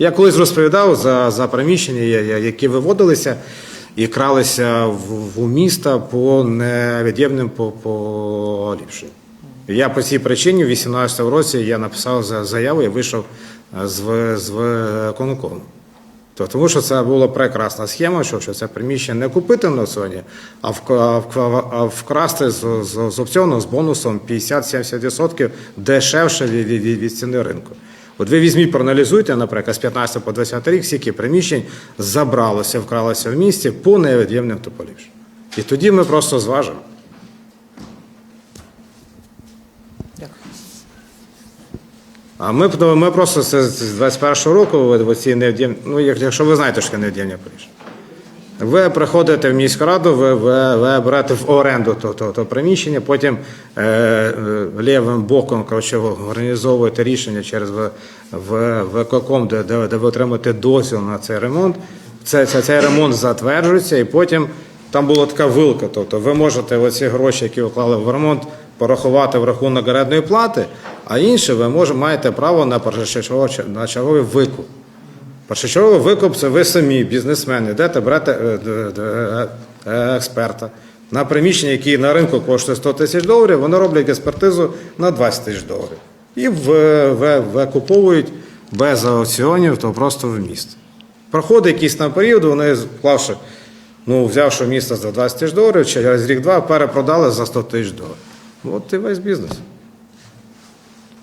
Я колись розповідав за, за приміщення, які виводилися і кралися в, в міста по невід'ємним по, по. Я по цій причині в 18 році я написав за- заяву і вийшов з, в- з виконкому. То, тому що це була прекрасна схема, що, що це приміщення не купити на аукціоні, а, вк- а вк- а вкрасти з, з, з опціону з бонусом 50-70% дешевше від, від, від ціни ринку. От ви візьміть, проаналізуйте, наприклад, з 15 по 20 рік, скільки приміщень забралося, вкралося в місті по невід'ємним тополіпшим. І тоді ми просто зважимо. А ми, ми просто з з 21-го року, в цій невдєм... ну, якщо ви знаєте, що таке приміщення. Ви приходите в міську раду, ви, ви, ви берете в оренду то, то, то приміщення, потім е, е, лівим боком коротше, організовуєте рішення через в, в, виконком, де, де, де ви отримаєте дозвіл на цей ремонт. Це, це, цей ремонт затверджується, і потім там була така вилка. Тобто ви можете оці гроші, які вклали в ремонт, порахувати в рахунок орендної плати, а інше ви може, маєте право на черговий викуп. Першочерговий викуп це ви самі, бізнесмени, йдете, берете е, д- е, експерта на приміщення, які на ринку коштує 100 тисяч доларів, вони роблять експертизу на 20 тисяч доларів. І викуповують без аукціонів, то просто в місто. Проходить якийсь там період, вони вклавши, ну, взявши місто за 20 тисяч доларів, через рік-два перепродали за 100 тисяч доларів. От і весь бізнес.